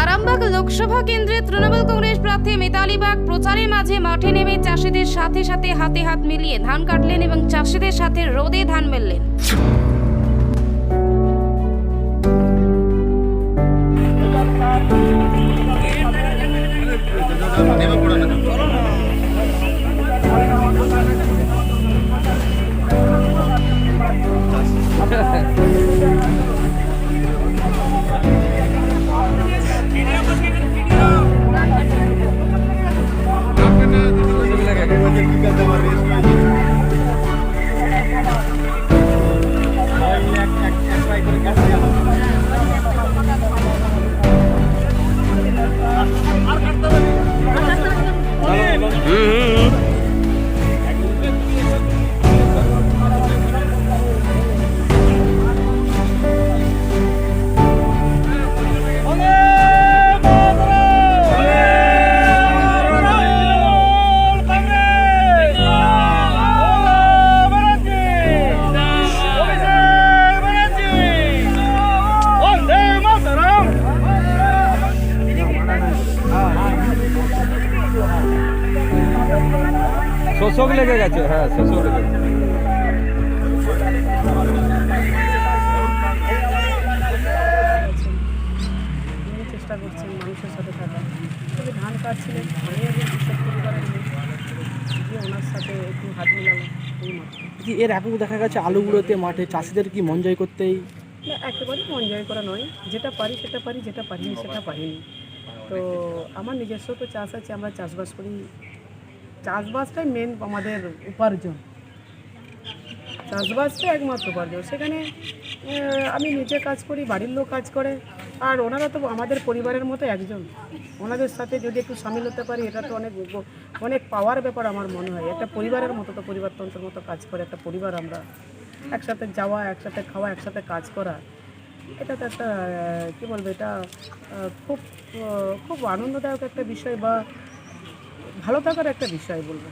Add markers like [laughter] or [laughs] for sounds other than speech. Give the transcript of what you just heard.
আরামবাগ লোকসভা কেন্দ্রে তৃণমূল কংগ্রেস প্রার্থী মিতালি বাগ প্রচারের মাঝে মাঠে নেমে চাষিদের সাথে সাথে হাতে হাত মিলিয়ে ধান কাটলেন এবং চাষিদের সাথে রোদে ধান মেললেন। [laughs] Техника товарищ. শোষক লেগে গেছে হ্যাঁ শোষক লেগে গেছে। চেষ্টা করছেন মানুষের সাথে তবে ধান কাটছিলেন আমি একজন কৃষক পরিবারের গিয়ে ওনার সাথে একটু হাত মিলালাম এই মাত্র। কি এর আগেও দেখা গেছে আলুগুলোতে মাঠে চাষিদের কি মন জয় করতেই না একেবারেই মন জয় করা নয়। যেটা পারি সেটা পারি যেটা পারিনি সেটা পারিনি। তো আমার নিজস্ব তো চাষ আছে আমরা চাষবাস করি চাষবাসটাই মেন আমাদের উপার্জন। চাষবাসটাই একমাত্র উপার্জন। সেখানে আমি নিজে কাজ করি, বাড়ির লোক কাজ করে, আর ওনারা তো আমাদের পরিবারের মতো একজন। ওনাদের সাথে যদি একটু সামিল হতে পারি, এটা তো অনেক অনেক পাওয়ার ব্যাপার আমার মনে হয়। একটা পরিবারের মতো তো পরিবারতন্ত্রের মতো কাজ করে, একটা পরিবার আমরা। একসাথে যাওয়া, একসাথে খাওয়া, একসাথে কাজ করা। এটা তো একটা কী বলব, এটা খুব খুব আনন্দদায়ক একটা বিষয় বা ভালো থাকার একটা বিষয় বলব।